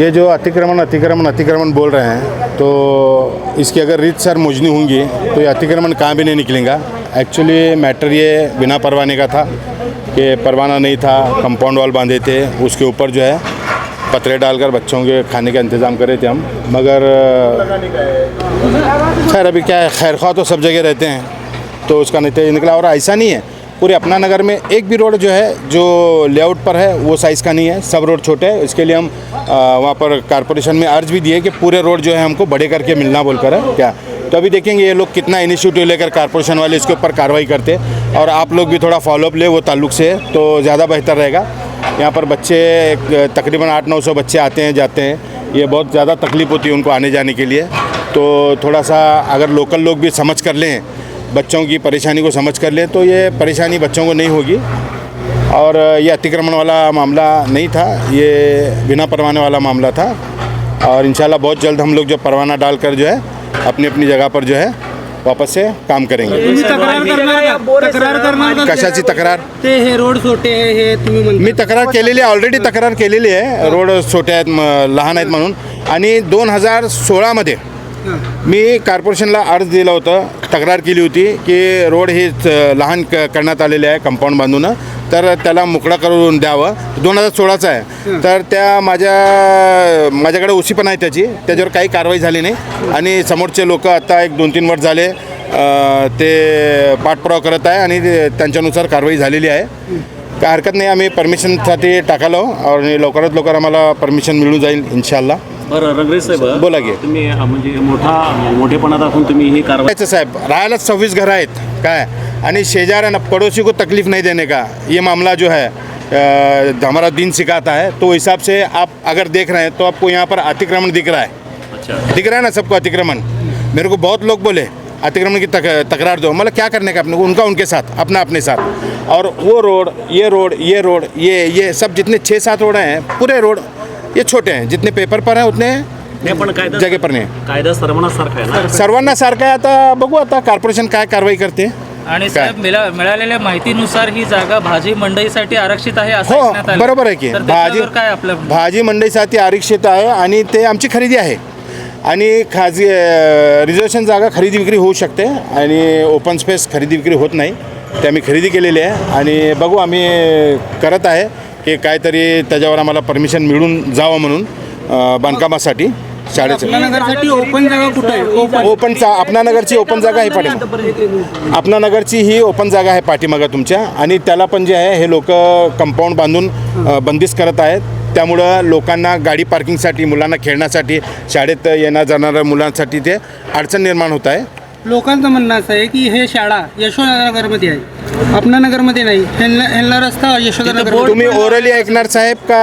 ये जो अतिक्रमण अतिक्रमण अतिक्रमण बोल रहे हैं तो इसकी अगर रीत सर मुजनी होंगी तो ये अतिक्रमण कहाँ भी नहीं निकलेगा। एक्चुअली मैटर ये बिना परवाने का था, कि परवाना नहीं था कंपाउंड वॉल बांधे थे, उसके ऊपर जो है, पतरे डालकर बच्चों के खाने का इंतज़ाम करे थे हम। मगर, खैर, अभी क्या है, खैर खा तो सब जगह रहते हैं तो उसका नतीजा निकला। और ऐसा नहीं है पूरे अपना नगर में एक भी रोड जो है, जो लेआउट पर है, वो साइज़ का नहीं है। सब रोड छोटे हैं। इसके लिए हम वहाँ पर कारपोरेशन में अर्ज़ भी दिए कि पूरे रोड जो है हमको बड़े करके मिलना बोलकर है। क्या? तो अभी देखेंगे ये लोग कितना इनिशिएटिव लेकर कारपोरेशन वाले इसके ऊपर कार्रवाई करते और आप लोग भी थोड़ा फॉलोअप ले, वो ताल्लुक से तो ज़्यादा बेहतर रहेगा। यहाँ पर बच्चे तकरीबन आठ नौ सौ बच्चे आते हैं, जाते हैं। ये बहुत ज़्यादा तकलीफ़ होती है उनको आने जाने के लिए। तो थोड़ा सा अगर लोकल लोग भी समझ कर लें बच्चों की परेशानी को समझ कर लें तो ये परेशानी बच्चों को नहीं होगी। और ये अतिक्रमण वाला मामला नहीं था ये बिना परवाने वाला मामला था। और इंशाल्लाह बहुत जल्द हम लोग जो परवाना डालकर जो है अपनी अपनी जगह पर जो है वापस से काम करेंगे। तक्रार का तक्रार का कशाची तक्रार? ते हे रोड छोटे आहे हे तुम्ही म्हणता मी तक्रार केलेली आहे ऑलरेडी तक्रार केलेली आहे रोड छोटे आहेत लहान आहेत म्हणून. आणि दोन हज़ार सोळामध्ये मी कॉर्पोरेशनला अर्ज दिला होतं तक्रार केली होती की रोड हे लहान क करण्यात आलेले आहे कंपाऊंड बांधून. तर त्याला मोकळा करून द्यावं. दोन हजार सोळाचं आहे. तर त्या माझ्या माझ्याकडे ओसी पण आहे त्याची. त्याच्यावर काही कारवाई झाली नाही. आणि समोरचे लोक आता एक दोन तीन वर्ष झाले ते पाठपुरावा करत आहे आणि त्यांच्यानुसार कारवाई झालेली आहे. काय हरकत नाही. आम्ही परमिशनसाठी टाकालो आणि लवकरात लवकर आम्हाला परमिशन मिळून जाईल इन्शाल्लाह. बरं रंगरेज साहेब बोला की. तुम्ही अ, म्हणजे मोठा मोठेपणा दाखवून तुम्ही ही कारवाई राहायचं साहेब सव्वीस घर आहेत. काय? आणि शेजाऱ्यांना पड़ोसी को तकलीफ़ नहीं देने का? ये मामला जो है अ, हमारा दिन सिखाता है तो हिसाब से आप अगर देख रहे हैं तो आपको यहाँ पर अतिक्रमण दिख रहा है। अच्छा। दिख रहा है ना सबको अतिक्रमण? मेरे को बहुत लोग बोले अतिक्रमण की तक, तकरार दो। मतलब क्या करने का अपने को? उनका उनके साथ अपना अपने साथ। और वो रोड ये रोड ये रोड ये ये सब जितने छः सात रोड हैं पूरे रोड ये छोटे हैं जितने पेपर पर हैं उतने नाही पण कायदा जगह पर नहीं कायदा सर्वांनासारखा आहे ना? सर्वांना सारखं आहे आता बघू आता कॉर्पोरेशन काय कारवाई करते. आणि साहेब मिळा मिळालेल्या माहितीनुसार ही जागा भाजी मंडईसाठी आरक्षित आहे असं हो आलं. बरोबर आहे की. तर भाजी त्याच्यावर काय आपलं भाजी मंडईसाठी आरक्षित आहे आणि ते आमची खरेदी आहे. आणि खाजगी रिझर्वेशन जागा खरेदी विक्री होऊ शकते आणि ओपन स्पेस खरेदी विक्री होत नाही. ते आम्ही खरेदी केलेली आहे आणि बघू आम्ही करत आहे. की काहीतरी त्याच्यावर आम्हाला परमिशन मिळून जावं म्हणून अ, बांधकामासाठी शाळेचं. नगरसाठी ओपन जागा कुठं आहे? ओपन नगरची ओपन जागा आहे पाठीमागं आपणा नगरची ही ओपन जागा आहे पाठीमागं तुमच्या. आणि त्याला पण जे आहे हे लोक कंपाऊंड बांधून अ, बंदिस्त करत आहेत. त्यामुळं लोकांना गाडी पार्किंगसाठी मुलांना खेळण्यासाठी शाळेत येण्या जाणाऱ्या मुलांसाठी ते अडचण निर्माण होत आहे. लोकांचं म्हणणं असं आहे की हे शाळा यशोदानगरमध्ये आहे. आपणा नगरमध्ये नाही. ह्यांना ह्यांना रस्ता यशोदानगर तुम्ही ओरली ऐकणार साहेब का